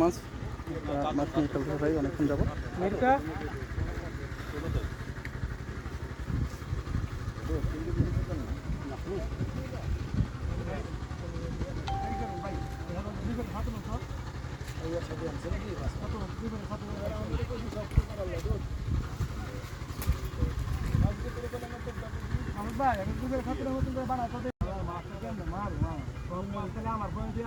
মাছ মাছ নিয়ে খেলতে ভাই অনেকক্ষণ যাব আমার বয়স দিয়ে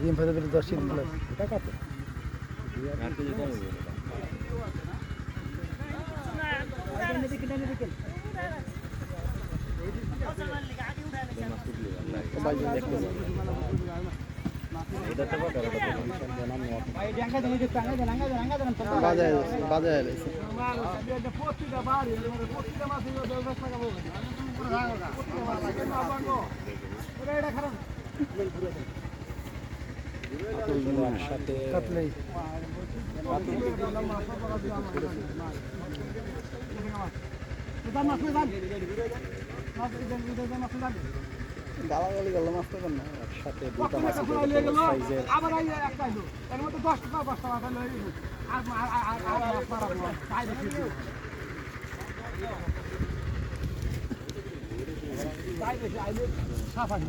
ডিম ফেলে দিলে দশ কেজি প্লাস এটা তো বাজায় বাজায় কাতলাই গালাগালি গেল মাছ তো না একসাথে আবার একটা এর মধ্যে দশ টাকা পাঁচ টাকা আর আর আর আর সাফারি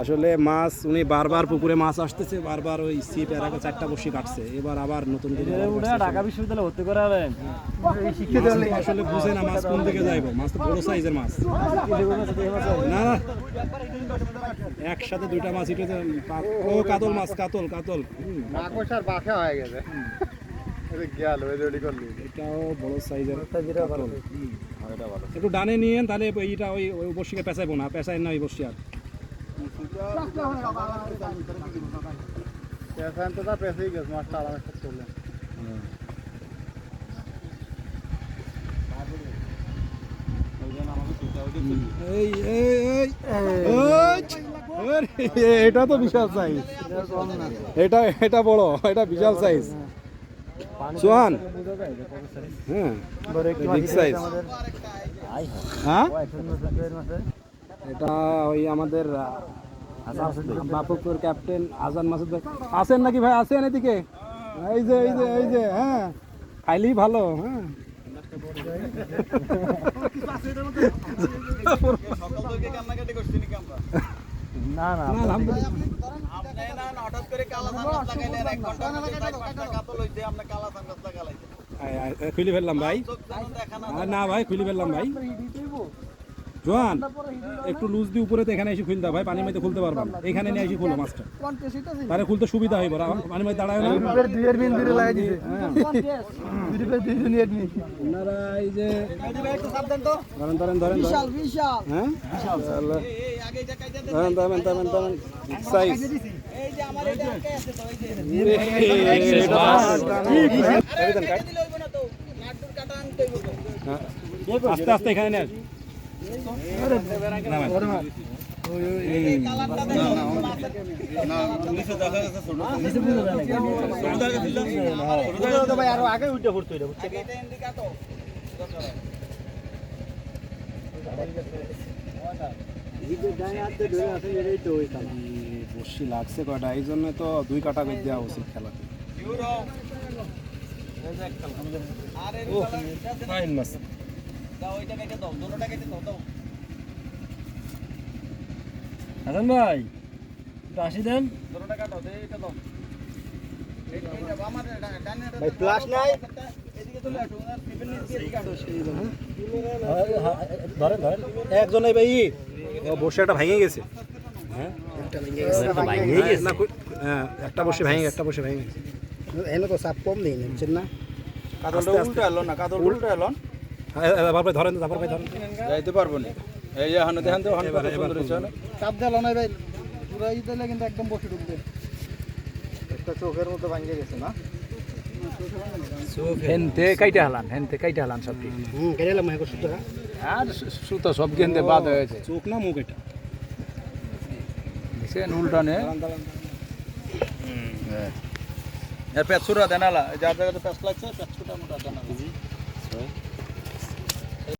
আসলে মাছ উনি বারবার পুকুরে মাছ আসতেছে বারবার ওই সিপ এর আগে চারটা বসি কাটছে। এবার আবার নতুন করে ঢাকা বিশ্ববিদ্যালয়ে ভর্তি হলে মাছ আসলে বুঝে না মাছ কোন দিকে যাইব? মাছ তো বড় সাইজের মাছ। না না। একসাথে দুইটা মাছ ইটে ও কাতল মাছ কাতল কাতল। হুম, মাকড়সার বাসা হয়ে গেছে। গেল ওই রেডি করলি এটাও বড় সাইজের যেটা ভালো এটা ভালো একটু ডানে নিয়েন তাহলে এইটা ওই ওই বর্ষিকে পেঁচাইবো না পেঁচাই না ওই বর্ষি আর তো গেছে মাছটা আরামে চললেন এটা তো বিশাল সাইজ এটা এটা বড় এটা বিশাল সাইজ সোহান? হ্যাঁ? বিগ সাইজ হ্যাঁ এটা ওই আমাদের বাপুকুর ক্যাপ্টেন আজান মাসুদ ভাই। আছেন নাকি ভাই? আছেন এদিকে। এই যে এই যে এই যে হ্যাঁ। খাইলেই ভালো হ্যাঁ। আয়, এ, খুলে ফেললাম ভাই। না ভাই খুলে ফেললাম ভাই। জোয়ান একটু লুজ দিয়ে উপরে তো এখানে এসে খুলতে ভাই পানির মধ্যে খুলতে পারবেন এখানে নিয়ে এসে খুলো মাছটা তাহলে খুলতে সুবিধা হইব পানির মধ্যে দাঁড়ায় না দুইয়ের বিন দুইটা লাগাই দিছে হ্যাঁ দুইটা দুইটা নিয়ে নি আপনারা এই যে ধরেন ধরেন ধরেন বিশাল বিশাল হ্যাঁ ধরেন ধরেন ধরেন ধরেন সাইজ আস্তে আস্তে এখানে নিয়ে এই লাগছে কয়টা এই জন্য তো দুই কাটা বেদ দেওয়া উচিত খেলাতে হাসান ভাই একটু আসি দেন। ভাই প্লাস নাই? ধরেন ধরেন। একজন ভাই ও বসে একটা ভেঙে গেছে। হ্যাঁ? না হ্যাঁ একটা বসে ভেঙে একটা বসে ভেঙে গেছে। এনে তো চাপ কম নেই বুঝছেন না? আস্তে আস্তে। এলো না কাদল উল্টা এলো হ্যাঁ, হ্যাঁ, বাবার ভাই ধরেন বাবার ভাই ধরেন। যাইতে পারব না। এই হানো দেখেন তো? চাপ দিল না ভাই পুরো ই দিলে কিন্তু একদম বসে ঢুকবে। একটা চোখের মতো ভাঙে গেছে না? হেনতে কাইটা হালান হেনতে কাইটা হালান সব ঠিক। কেটে এখন সুতো আর সুতো সব গেন্দে বাদ হয়েছে। চোখ না মুখ এটা। দেখছেন উল্টানে। এর পেছুরা দেনালা যার জায়গাতে পেছ লাগছে পেছুটা মোটা দেনালা।